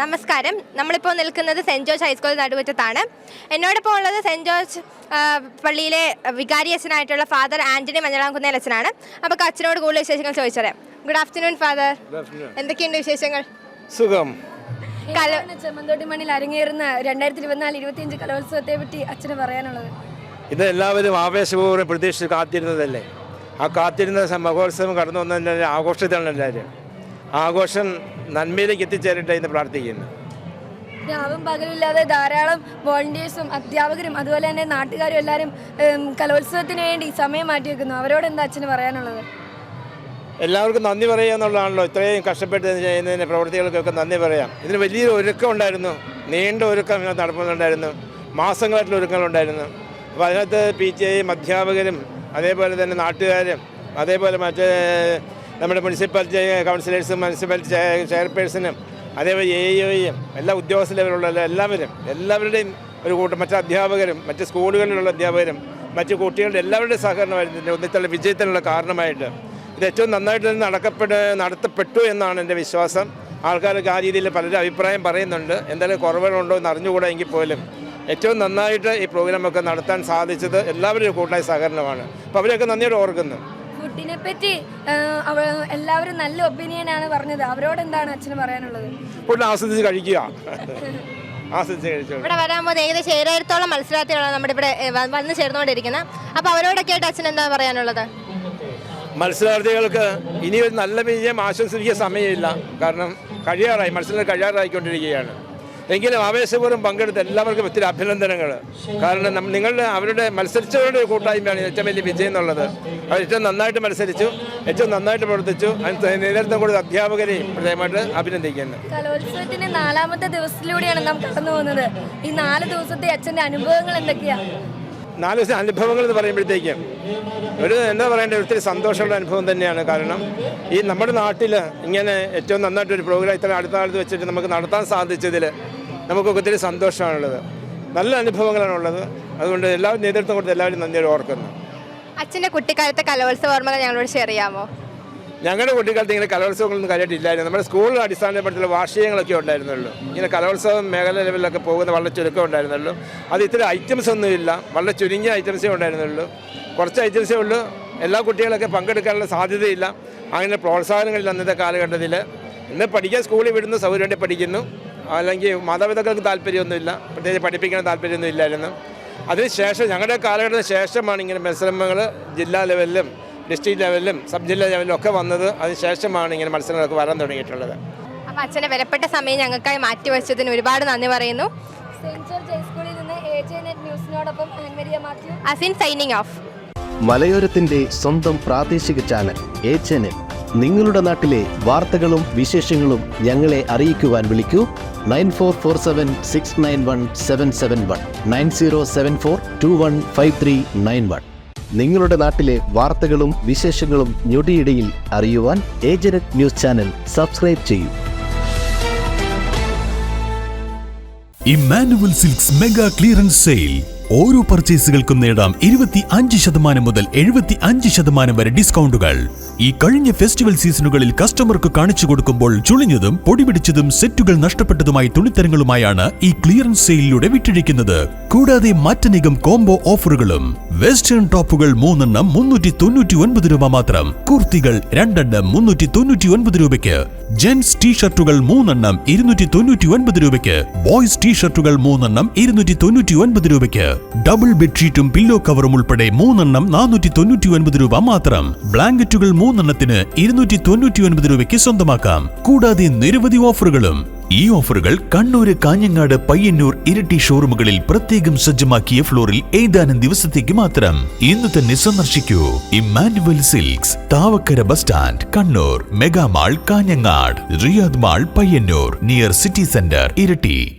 നമസ്കാരം. നമ്മളിപ്പോൾ നിൽക്കുന്നത് സെന്റ് ജോർജ് ഹൈസ്കൂൾ നടുവറ്റത്താണ് എന്നോടൊപ്പം ഉള്ളത് സെന്റ് ജോർജ് പള്ളിയിലെ വികാരി അച്ഛനായിട്ടുള്ള ഫാദർ ആന്റണി മഞ്ഞളാംകുന്നേൽ അച്ഛനാണ്. അപ്പോൾ അച്ഛനോട് കൂടുതൽ വിശേഷങ്ങൾ ചോദിച്ചറിയാം. ഗുഡ് ആഫ്റ്റർനൂൺ ഫാദർ എന്തൊക്കെയുണ്ട് വിശേഷങ്ങൾ? സുഖം. ചെമ്മന്തോട്ടി മണ്ണിൽ അരങ്ങേറുന്ന രണ്ടായിരത്തി ഇരുപത്തിനാല് ഇരുപത്തിയഞ്ച് കലോത്സവത്തെ പറ്റി അച്ഛന് പറയാനുള്ളത്? ഇത് എല്ലാവരും ആവേശപൂർവം പ്രതീക്ഷിച്ച് കാത്തിരുന്നതല്ലേ? ആ കാത്തിരുന്ന മഹോത്സവം കടന്നു വന്നതിന്റെ ആഘോഷത്തിലാണ് എല്ലാവരും. ആഘോഷം നന്മയിലേക്ക് എത്തിച്ചേരട്ടെ എന്ന് പ്രാർത്ഥിക്കുന്നു. രാവും പകലില്ലാതെ ധാരാളം വോളണ്ടിയേഴ്സും അധ്യാപകരും അതുപോലെ തന്നെ നാട്ടുകാരും എല്ലാവരും കലോത്സവത്തിന് വേണ്ടി സമയം മാറ്റി വെക്കുന്നു അവരോട് എന്താ അച്ഛന് പറയാനുള്ളത്? എല്ലാവർക്കും നന്ദി പറയുക എന്നുള്ളതാണല്ലോ. ഇത്രയും കഷ്ടപ്പെട്ട് ചെയ്യുന്നതിന് പ്രവർത്തികൾക്കൊക്കെ നന്ദി പറയാം. ഇതിന് വലിയൊരു ഒരുക്കം ഉണ്ടായിരുന്നു നീണ്ട ഒരുക്കം ഇങ്ങനെ നടക്കുന്നുണ്ടായിരുന്നു മാസങ്ങളായിട്ടുള്ള ഒരുക്കങ്ങളുണ്ടായിരുന്നു. അപ്പോൾ അതിനകത്ത് പി ടി ഐയും അധ്യാപകരും അതേപോലെ തന്നെ നാട്ടുകാരും അതേപോലെ മറ്റേ നമ്മുടെ മുനിസിപ്പാലിറ്റി കൗൺസിലേഴ്സും ചെയർ ചെയർപേഴ്സണും അതേപോലെ എ ഒയും എല്ലാ ഉദ്യോഗസ്ഥ ലെവലുള്ള എല്ലാവരും എല്ലാവരുടെയും ഒരു കൂട്ടം മറ്റ് അധ്യാപകരും മറ്റ് സ്കൂളുകളിലുള്ള അധ്യാപകരും മറ്റ് കുട്ടികളുടെ എല്ലാവരുടെയും സഹകരണമായിരുന്നു ഇതിന്റെ ഒന്നിച്ചുള്ള വിജയത്തിനുള്ള കാരണമായിട്ട് ഇത് ഏറ്റവും നന്നായിട്ട് നടക്കപ്പെട്ട് നടത്തപ്പെട്ടു എന്നാണ് എന്റെ വിശ്വാസം. ആൾക്കാർക്ക് ആ രീതിയിൽ പലരും അഭിപ്രായം പറയുന്നുണ്ട്. എന്തെങ്കിലും കുറവുകളുണ്ടോ എന്ന് അറിഞ്ഞുകൂടാ എങ്കിൽ പോലും ഏറ്റവും നന്നായിട്ട് ഈ പ്രോഗ്രാമൊക്കെ നടത്താൻ സാധിച്ചത് എല്ലാവരും കൂട്ടായ സഹകരണമാണ്. അപ്പോൾ അവരെയൊക്കെ നന്ദിയോടെ ഓർക്കുന്നു. ഫുഡിനെ പറ്റി എല്ലാവരും നല്ല ഒപ്പീനിയനാണ് പറഞ്ഞത്. അവരോട് എന്താണ് അച്ഛന് പറയാനുള്ളത്? ഫുഡ് ആസ്വദിച്ച് കഴിക്കുക. ആസ്വദിച്ച് ഇവിടെ വരാൻ പോകുന്ന ഏകദേശം ഏഴായിരത്തോളം മത്സരാർത്ഥികളാണ് നമ്മുടെ ഇവിടെ വ- വന്ന് ചേർന്നുകൊണ്ടിരിക്കുന്നത്. അപ്പോൾ അവരോടൊക്കെ ആയിട്ട് അച്ഛൻ എന്താ പറയാനുള്ളത്? മത്സരാർത്ഥികൾക്ക് ഇനി ഒരു നല്ല വിജയം ആശംസിക്കുക സമയമില്ല. കാരണം കഴിയാറായി മത്സരം കഴിയാറായിക്കൊണ്ടിരിക്കുകയാണ്. എങ്കിലും ആവേശപൂർവം പങ്കെടുത്ത എല്ലാവർക്കും ഒത്തിരി അഭിനന്ദനങ്ങൾ. കാരണം നിങ്ങളുടെ അവരുടെ മത്സരിച്ചവരുടെ കൂട്ടായ്മയാണ് ഏറ്റവും വലിയ വിജയം എന്നുള്ളത്. അവർ ഏറ്റവും നന്നായിട്ട് മത്സരിച്ചു ഏറ്റവും നന്നായിട്ട് പ്രവർത്തിച്ചു. നേതൃത്വം കൊടുത്ത അധ്യാപകരെയും പ്രത്യേകമായിട്ട് അഭിനന്ദിക്കുന്നു. കലോത്സവത്തിന്റെ നാലാമത്തെ ദിവസത്തിലൂടെയാണ് നാം കടന്നു പോകുന്നത് ഈ നാല് ദിവസത്തെ അച്ഛന്റെ അനുഭവങ്ങൾ എന്തൊക്കെയാ? നാല് ദിവസം അനുഭവങ്ങൾ എന്ന് പറയുമ്പോഴത്തേക്ക് ഒരു എന്താ പറയേണ്ടത് ഒത്തിരി സന്തോഷമുള്ള അനുഭവം തന്നെയാണ്. കാരണം ഈ നമ്മുടെ നാട്ടിൽ ഇങ്ങനെ ഏറ്റവും നന്നായിട്ടൊരു പ്രോഗ്രാം ഇത്ര അടുത്ത കാലത്ത് വെച്ചിട്ട് നമുക്ക് നടത്താൻ സാധിച്ചതിൽ നമുക്കൊക്കെ ഒത്തിരി സന്തോഷമാണുള്ളത്. നല്ല അനുഭവങ്ങളാണ് ഉള്ളത്. അതുകൊണ്ട് എല്ലാവരും നേതൃത്വം കൊടുത്ത് എല്ലാവരും നന്ദിയോട് ഓർക്കുന്നു. അച്ഛന്റെ കുട്ടിക്കാലത്തെ കലോത്സവ ഓർമ്മകൾ ഞങ്ങളോട് ഷെയർ ചെയ്യാമോ? ഞങ്ങളുടെ കുട്ടിക്കാലത്ത് ഇങ്ങനെ കലോത്സവങ്ങളൊന്നും കാര്യമായിട്ടില്ലായിരുന്നു. നമ്മുടെ സ്കൂൾ അടിസ്ഥാനപ്പെടുത്തിയുള്ള വാർഷികങ്ങളൊക്കെ ഉണ്ടായിരുന്നുള്ളൂ. ഇങ്ങനെ കലോത്സവം മേഖല ലെവലിലൊക്കെ പോകുന്ന വളരെ ചുരുക്കം ഉണ്ടായിരുന്നുള്ളൂ. അത് ഇത്ര ഐറ്റംസ് ഒന്നുമില്ല വളരെ ചുരുങ്ങിയ ഐറ്റംസേ ഉണ്ടായിരുന്നുള്ളൂ. കുറച്ച് ഐറ്റംസേ ഉള്ളൂ. എല്ലാ കുട്ടികളൊക്കെ പങ്കെടുക്കാനുള്ള സാധ്യതയില്ല. അങ്ങനെ പ്രോത്സാഹനങ്ങളിൽ അന്നത്തെ കാലഘട്ടത്തിൽ ഇന്ന് പഠിക്കാൻ സ്കൂളിൽ വിടുന്ന സൗകര്യം പഠിക്കുന്നു. അല്ലെങ്കിൽ മാതാപിതാക്കൾക്ക് താല്പര്യമൊന്നുമില്ല. പ്രത്യേകിച്ച് പഠിപ്പിക്കാൻ താല്പര്യമൊന്നും ഇല്ലായിരുന്നു അതിനുശേഷം ഞങ്ങളുടെ കാലഘട്ടത്തിന് ശേഷമാണ് ഇങ്ങനെ മത്സരങ്ങൾ ജില്ലാ ലെവലിലും ഡിസ്ട്രിക്ട് ലെവലിലും സബ് ജില്ലാ ലെവലിലും ഒക്കെ വന്നത് അതിനുശേഷമാണ് ഇങ്ങനെ മത്സരങ്ങളൊക്കെ വരാൻ തുടങ്ങിയിട്ടുള്ളത്. അപ്പോൾ അച്ഛനെ വിലപ്പെട്ട സമയം ഞങ്ങൾക്കായി മാറ്റിവെച്ചതിന് ഒരുപാട് നന്ദി പറയുന്നു. Asin signing off. മലയോരത്തിന്റെ സ്വന്തം പ്രാദേശിക ചാനൽ എ ചാനൽ നിങ്ങളുടെ നാട്ടിലെ വാർത്തകളും വിശേഷങ്ങളും ഞങ്ങളെ അറിയിക്കുവാൻ വിളിക്കൂ. Nine four four seven six nine one seven seven one. Nine zero seven four two one five three nine one. നിങ്ങളുടെ നാട്ടിലെ വാർത്തകളും വിശേഷങ്ങളും ഞൊടിയിടയിൽ അറിയുവാൻ ഏജനറ്റ് ന്യൂസ് ചാനൽ സബ്സ്ക്രൈബ് ചെയ്യൂ. Emmanuel Silks mega clearance sale. ഓരോ പർച്ചേസുകൾക്കും നേടാം ഇരുപത്തി അഞ്ച് ശതമാനം മുതൽ എഴുപത്തി അഞ്ച് ശതമാനം വരെ ഡിസ്കൗണ്ടുകൾ. ഈ കഴിഞ്ഞ ഫെസ്റ്റിവൽ സീസണുകളിൽ കസ്റ്റമർക്ക് കാണിച്ചു കൊടുക്കുമ്പോൾ ചുളിഞ്ഞതും പൊടിപിടിച്ചതും സെറ്റുകൾ നഷ്ടപ്പെട്ടതുമായി തുണിത്തരങ്ങളുമായാണ് ഈ ക്ലിയറൻസ് സെയിലിലൂടെ വിറ്റഴിക്കുന്നത്. കൂടാതെ മറ്റനേകം കോംബോ ഓഫറുകളും. വെസ്റ്റേൺ ടോപ്പുകൾ മൂന്നെണ്ണം മുന്നൂറ്റി തൊണ്ണൂറ്റി ഒൻപത് രൂപ മാത്രം. കുർത്തികൾ രണ്ടെണ്ണം മുന്നൂറ്റി തൊണ്ണൂറ്റി ഒൻപത് രൂപയ്ക്ക്. ജെൻസ് ടീഷർട്ടുകൾ മൂന്നെണ്ണം ഇരുന്നൂറ്റി തൊണ്ണൂറ്റി ഒൻപത് രൂപയ്ക്ക്. ബോയ്സ് ടീഷർട്ടുകൾ മൂന്നെണ്ണം ഇരുന്നൂറ്റി തൊണ്ണൂറ്റി ഒൻപത് രൂപയ്ക്ക്. ഡബിൾ ബെഡ്ഷീറ്റും പില്ലോ കവറും ഉൾപ്പെടെ മൂന്നെണ്ണം നാനൂറ്റി തൊണ്ണൂറ്റി ഒൻപത് രൂപ മാത്രം. ബ്ലാങ്കറ്റുകൾ മൂന്നെണ്ണത്തിന് ഇരുന്നൂറ്റി തൊണ്ണൂറ്റി ഒൻപത് രൂപയ്ക്ക് സ്വന്തമാക്കാം. കൂടാതെ നിരവധി ഓഫറുകളും. ഈ ഓഫറുകൾ കണ്ണൂര് കാഞ്ഞങ്ങാട് പയ്യന്നൂർ ഇരട്ടി ഷോറൂമുകളിൽ പ്രത്യേകം സജ്ജമാക്കിയ ഫ്ലോറിൽ ഏതാനും ദിവസത്തേക്ക് മാത്രം. ഇന്ന് തന്നെ സന്ദർശിക്കൂ. Emmanuel Silks Thavakkara bus stand Kannur mega mall Kanhangad Riyadh mall Payyanur near city centre ഇരട്ടി.